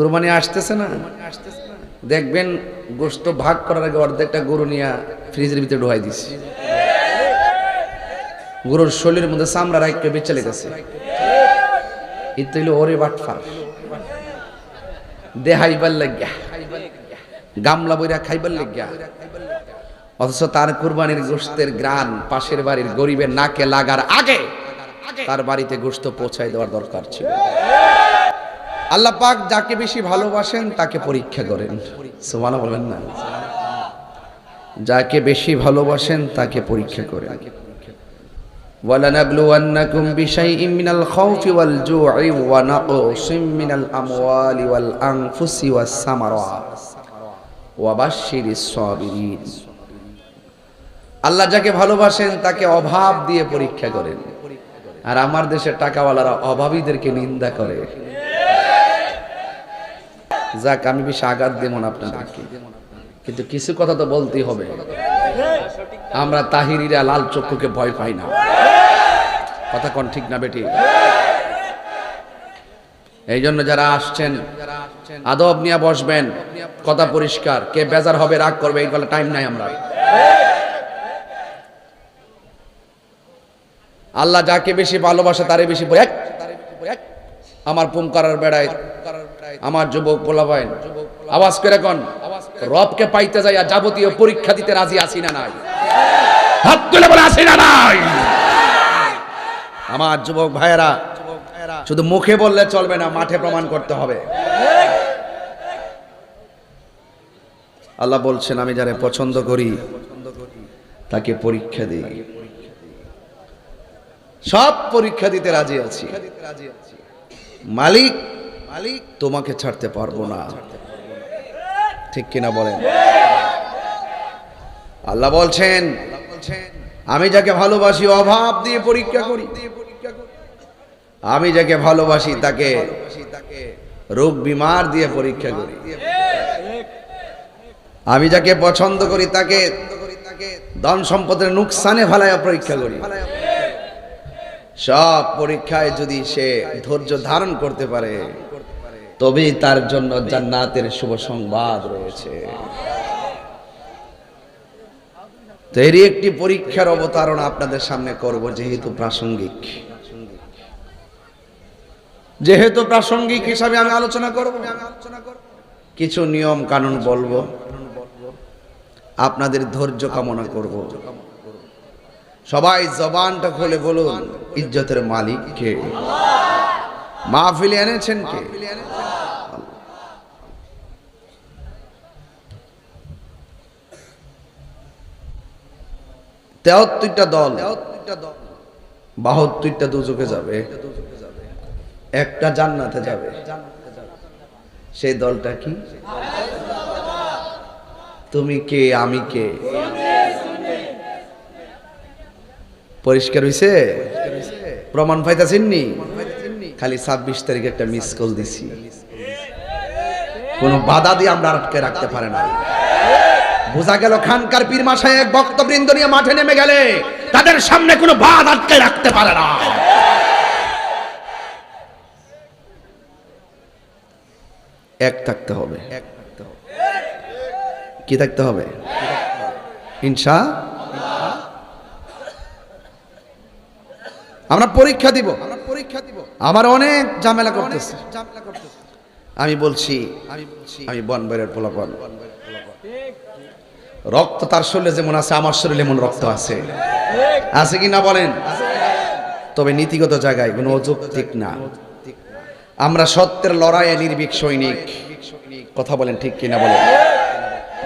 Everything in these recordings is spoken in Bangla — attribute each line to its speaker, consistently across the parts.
Speaker 1: কুরবানি আসতেছে না? দেখবেন গোস্ত ভাগ করার আগে অর্ধেকটা গরু নিয়ে ফ্রিজের ভিতরে ঢোয়াই দিছি। গরুর শরীরের মধ্যে চামড়া রাখকে বেঁচে লেগেছে ইতো হইল ওরে বাটফার। দেহাইবার লাগিয়া। গামলা বইরা খাইবার লাগিয়া। অথচ তার কুরবানির গোস্তের গ্রান পাশের বাড়ির গরিবের নাকে লাগার আগে তার বাড়িতে গোস্ত পৌঁছায় দেওয়ার দরকার ছিল। আল্লাহ পাক যাকে বেশি ভালোবাসেন তাকে পরীক্ষা করেন সুবহানা বলবেন না যাকে বেশি ভালোবাসেন তাকে পরীক্ষা করেন ولنبلونكم بشيء من الخوف والجوع ونقص من الأموال والأنفس والثمرات وبشر الصابرين আল্লাহ যাকে ভালোবাসেন তাকে অভাব দিয়ে পরীক্ষা করেন আর আমার দেশের টাকাওয়ালারা অভাবীদেরকে নিন্দা করে যাক, আমি বেশি আঘাত দেব না আপনাদেরকে। কিন্তু কিছু কথা তো বলতেই হবে। আমরা তাহিরিরা লাল চক্ষুকে ভয় পাই না। কথা কোন ঠিক না বেটি? এই জন্য যারা আসছেন, আদব নিয়ে বসবেন, কথা পরিষ্কার। কে বেজার হবে, রাগ করবে এইগুলো টাইম নাই আমরা। আল্লাহ যাকে বেশি ভালোবাসে, তারে বেশি আমার পুম করার বেড়ায়। আমার যুবক পোলাবাইন, আওয়াজ করে কোন, রবকে পাইতে যাই আর যাবতীয় পরীক্ষা দিতে রাজি আছি না নাই? হাত তুলে বলে আসি না নাই? আমার যুবক ভাইয়েরা, শুধু মুখে বললে চলবে না, মাঠে প্রমাণ করতে হবে। আল্লাহ বলছেন, আমি যারা পছন্দ করি, তাকে পরীক্ষা দিই। সব পরীক্ষা দিতে রাজি আছি। মালিক মালিক, তোমাকে ছাড়তে পারব না। ঠিক কিনা বলেন? আল্লাহ বলছেন, আমি যাকে ভালোবাসি, অভাব দিয়ে পরীক্ষা করি। আমি যাকে ভালোবাসি, তাকে রোগ বিমার দিয়ে পরীক্ষা করি। আমি যাকে পছন্দ করি, তাকে ধন সম্পদের নুকসানে ফেলায় পরীক্ষা করি। সব পরীক্ষায় যদি সে ধৈর্য ধারণ করতে পারে তবেই তার জন্য জান্নাতের শুভ সংবাদ রয়েছে। তো এরই একটি পরীক্ষার অবতারণ আপনাদের সামনে করব, যেহেতু প্রাসঙ্গিক। যেহেতু প্রাসঙ্গিক হিসাবে আমি আলোচনা করব, কিছু নিয়ম কানুন বলব। আপনাদের ধৈর্য কামনা করব। সবাই জবানটা খুলে বলুন, ইজ্জতের মালিক কে মাহফিলে এনেছেন কে? তেহত্তরটা দল। বাহাত্তরটা দুজকে যাবে। একটা জান্নাতে যাবে। সেই দলটা কি? তুমি কে আমি কে? পরিষ্কার হইছে? প্রমাণ পাইতাছেননি? খালি ছাব্বিশ তারিখে একটা মিস কল দিছি। কোনো বাধা দিয়ে আমরা আটকে রাখতে পারে না বোঝা গেল খানকার পীর মাসায় এক বক্তবৃন্দ নিয়ে মাঠে নেমে গেলে তাদের সামনে কোনো বাদ আটকে রাখতে পারে না। এক থাকতে হবে। কি থাকতে হবে? ইনসা আমরা পরীক্ষা দিব। পরীক্ষা দিব। আমার অনেক ঝামেলা করতেছে। আমি বলছি আমি বলছি, আমি বন বনবাইয়ের পোলাপন। রক্ত তার শরীরে যেমন আছে, আমার শরীরে এমন রক্ত আছে। আছে কি না বলেন? তবে নীতিগত জায়গায় কোনো অযৌক্তিক না। আমরা সত্যের লড়াইয়ে নির্ভীক সৈনিক। কথা বলেন ঠিক কিনা বলেন?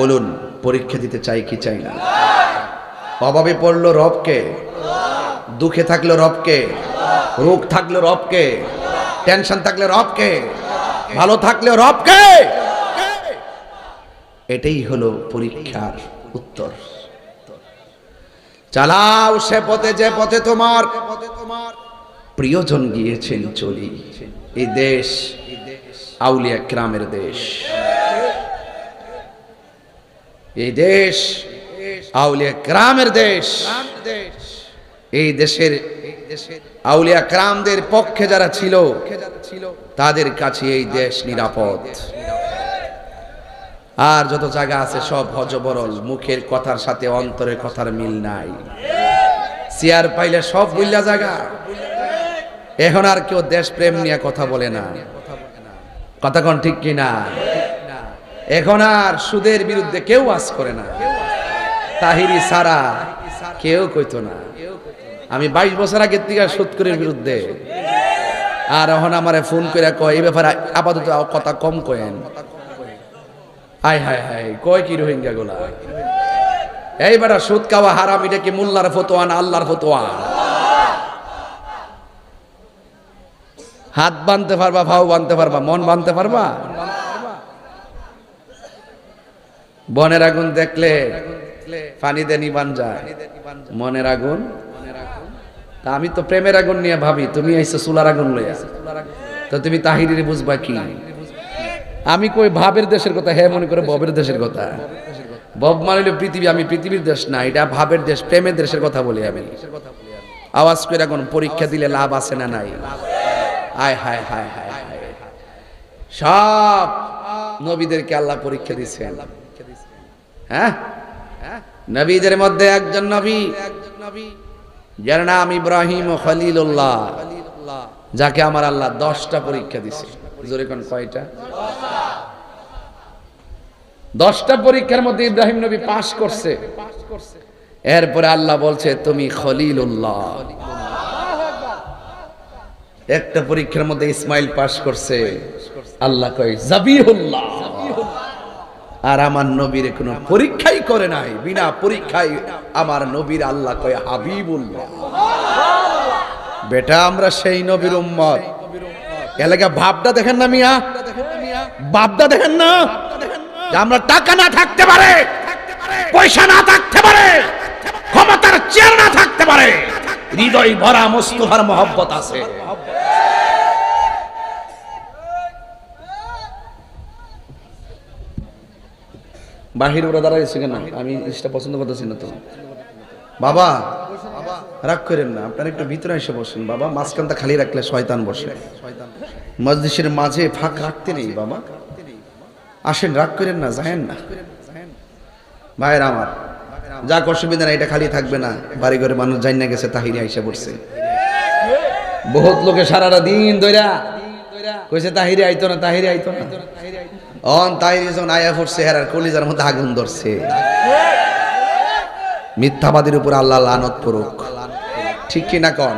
Speaker 1: বলুন, পরীক্ষা দিতে চাই কি চাই না? অভাবে পড়ল রবকে, দুঃখে থাকল রবকে, রোগ থাকল রবকে, টেনশন থাকলে রবকে। ভালো থাকলে রবকে। এটাই হলো পরীক্ষার উত্তর। চালাও সে পথে যে পথে তোমার। প্রিয়জন গিয়েছেন চলি। এই দেশ, আউলিয়া গ্রামের দেশ। এই দেশ, আউলিয়া গ্রামের দেশ। এই দেশের আউলিয়া ক্রামদের পক্ষে যারা ছিল, তাদের কাছে এই দেশ নিরাপদ। আর যত জায়গা আছে সব হজবরল, মুখের কথার সাথে অন্তরের কথার মিল নাই। চেয়ার পাইলে সব বুঝলা জায়গা। এখন আর কেউ দেশ প্রেম নিয়ে কথা বলে না। কথা কোন ঠিক কিনা এখন আর সুদের বিরুদ্ধে কেউ আজ করে না। তাহিরি সারা কেউ কইতো না। আমি বাইশ বছর আগের থেকে সুদ করে বিরুদ্ধে। আর এখন আমারে ফোন করে কয়, এই ব্যাপারে আপাতত কথা কম কয়েন। হাই হাই হাই কয় কি রোহিঙ্গা গোলা? এইবার সুদ খাওয়া হারাম, এটা কি মোল্লার ফতোয়া না আল্লাহর ফতোয়া? হাত বানতে পারবা ভাও বানতে পারবা, মন বানতে পারবা? বনের আগুন দেখলে পানিতে নিবান যায়, মনের আগুন তা আমি তো প্রেমের আগুন নিয়ে ভাবি, তুমি আইসো চুলার আগুন লইয়া। তো তুমি তাহিরির বুঝবা কি? আমি কই ভাবের দেশের কথা হ্যাঁ মনে করে ববের দেশের কথা। বব মানিল পৃথিবী, আমি পৃথিবীর দেশ না, এটা ভাবের দেশ, প্রেমের দেশের কথা বলি আমি। আওয়াজ করে এখন পরীক্ষা দিলে লাভ আছে না নাই? আয়, হায় হায় হায় হায়। সব নবীদেরকে আল্লাহ পরীক্ষা দিচ্ছেন হ্যাঁ? নবীদের মধ্যে একজন নবী একজন নবী। যার নাম ইব্রাহিম খলিলুল্লাহ, যাকে আমার আল্লাহ দশটা পরীক্ষা দিছে। জোরে কোন কয়টা? দশটা পরীক্ষার মধ্যে ইব্রাহিম নবী পাশ করছে। এরপরে আল্লাহ বলছে, তুমি খলিলুল্লাহ। একটা পরীক্ষার মধ্যে ইসমাইল পাশ করছে। আল্লাহ কয়, জাবিহুল্লাহ। আর আমার নবীর কোনো পরীক্ষাই করে নাই, বিনা পরীক্ষায় আমার নবীর আল্লাহ কয়, হাবিবুল্লাহ। বেটা, আমরা সেই নবীর উম্মত। এলাকা ভাবটা দেখেন না মিয়া? ভাবটা দেখেন না? আমরা টাকা না থাকতে পারে, পয়সা না থাকতে পারে, ক্ষমতার চেয়ার না থাকতে পারে, হৃদয় ভরা মোস্তফার মহব্বত আছে। বাহির ওরা দাঁড়াইছে কেন? আমি জিনিসটা পছন্দ করতেছি না তো। বাবা, রাগ করেন না, আপনার একটু ভিতরে এসে বসেন। বাবা, মাঝখানটা খালি রাখলে শয়তান বসে। মসজিদের মাঝে ফাঁক রাখতে নেই, বাবা। আসেন, রাগ করেন না, যায়েন না। ভাইয়ের আমার, যাক, অসুবিধা না এটা খালি থাকবে না। বাড়ি ঘরে মানুষ জান না গেছে তাহিরে আইসা পড়ছে। বহুত লোকে সারাটা দিন ধইরা কইছে, তাহিরে আইতো না, তাহিরি আইতো না। অন, তাই যখন আয়া পড়ছে হেরার কলিজার মধ্যে আগুন ধরছে। মিথ্যাবাদীর উপর আল্লাহ লানত পড়ুক ঠিক কি না কন?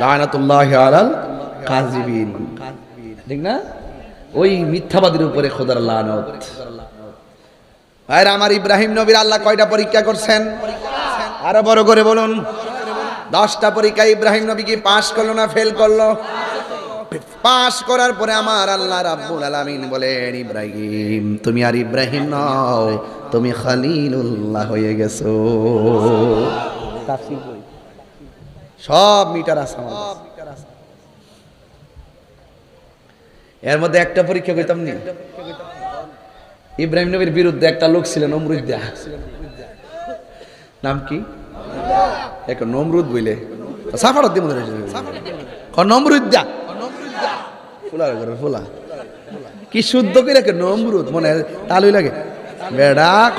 Speaker 1: লানাতুল্লাহ আলাল কাজিবিন ঠিক না? ওই মিথ্যাবাদীর উপরে খোদার লানত। ভাইরা, আমার ইব্রাহিম নবীর আল্লাহ কয়টা পরীক্ষা করছেন? আরও বড় করে বলুন। দশটা পরীক্ষা ইব্রাহিম নবী কি পাশ করল না ফেল করল? পাশ করার পরে আমার আল্লাহ রাব্বুল আলামিন বলেন ইব্রাহিম তুমি আর ইব্রাহিম নও তুমি খলিলুল্লাহ হয়ে গেছো। সব মিটার আছে আমার। এর মধ্যে একটা পরীক্ষা কইতাম নি? ইব্রাহিম নবীর বিরুদ্ধে একটা লোক ছিলেন অমরুদ্দা নাম কি? এক নমরুদ বইলে। সাফার দিব নমরুদ্দা কি শুদ্ধ রাখে নমরুদ? মনে তালুই লাগে। বেড়া ক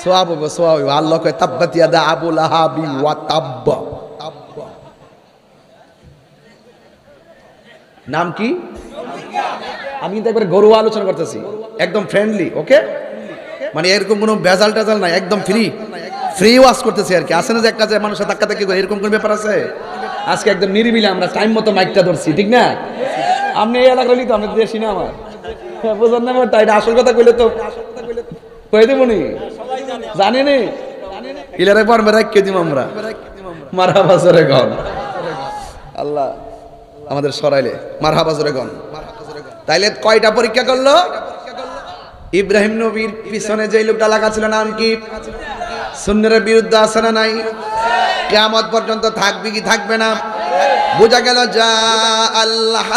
Speaker 1: সোয়াব হইব, সোয়াব আল্লাহ কয় আবুল আহাবি ওয়া তাব্বা। নাম কি? আমি কিন্তু একবার গরু আলোচনা করতেছি। একদম ফ্রেন্ডলি ওকে মানে এরকম কোনো ভেজাল টেজাল নাই, একদম ফ্রি ফ্রি ওয়াশ করতেছি আর কি। আসে না যে একটা মানুষের ধাক্কা ধাক্কি এরকম কোনো ব্যাপার আছে? আজকে একদম নিরিবিলে আমরা টাইম মতো মাইকটা ধরছি ঠিক না? আপনি এই এলাকার তো আমি দেশি না আমার। হ্যাঁ, বুঝলেন না আমার আসল কথা কইলে তো কয়ে দেবো নি? জানি নি? ইলারে পর মেরা কে দিব আমরা। মারা বাজারে গন। আল্লাহ আমাদের সরাইলে। মারহা বাজারে গন। তাইলে কয়টা পরীক্ষা করল? ইব্রাহিম নবীর পিছনে যে লোকটা লাগা ছিল নাম কি? সুন্নের বিরুদ্ধে আছে না নাই? কেয়ামত পর্যন্ত থাকবে কি থাকবে না? বোঝা গেল, যা আল্লাহ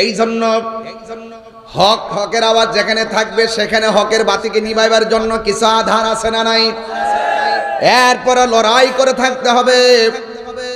Speaker 1: এই জন্য হক হকের আওয়াজ যেখানে থাকবে, সেখানে হকের বাতিকে নিভাইবার জন্য কিছু আধার আছে না নাই? এরপরে লড়াই করে থাকতে হবে।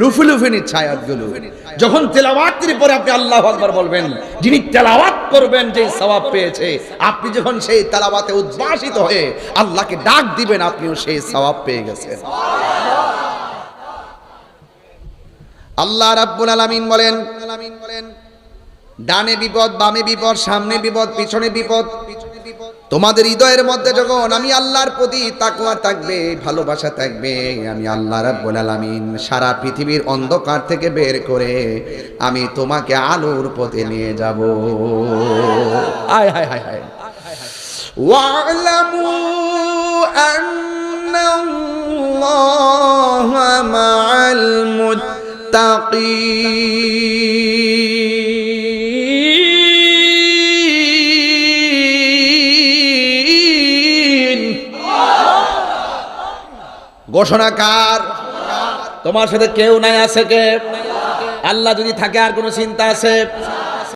Speaker 1: লুফি লুফি নিচ্ছে যখন তেলাওয়াতের পরে আপনি আল্লাহ আকবার বলবেন, যিনি তেলাওয়াত করবেন যে সওয়াব পেয়েছে, আপনি যখন সেই তেলাওয়াতে উদ্ভাসিত হয়ে আল্লাহকে ডাক দিবেন, আপনিও সেই সওয়াব পেয়ে গেছেন। আল্লাহ রাব্বুল আলামিন বলেন, ডানে বিপদ, বামে বিপদ, সামনে বিপদ, পিছনে বিপদ তোমাদের হৃদয়ের মধ্যে যখন আমি আল্লাহর প্রতি তাকুয়া থাকবে, ভালোবাসা থাকবে, আমি আল্লাহ রাব্বুল আলামিন সারা পৃথিবীর অন্ধকার থেকে বের করে আমি তোমাকে আলোর পথে নিয়ে যাব। আয়, হায় হায় হায়। ওয়ালামু আন্নাল্লাহা মাআল মুত্তাকিন। ঘোষণাকার তোমার সাথে কেউ নাই আছে কে? আল্লাহ যদি থাকে আর কোনো চিন্তা আছে?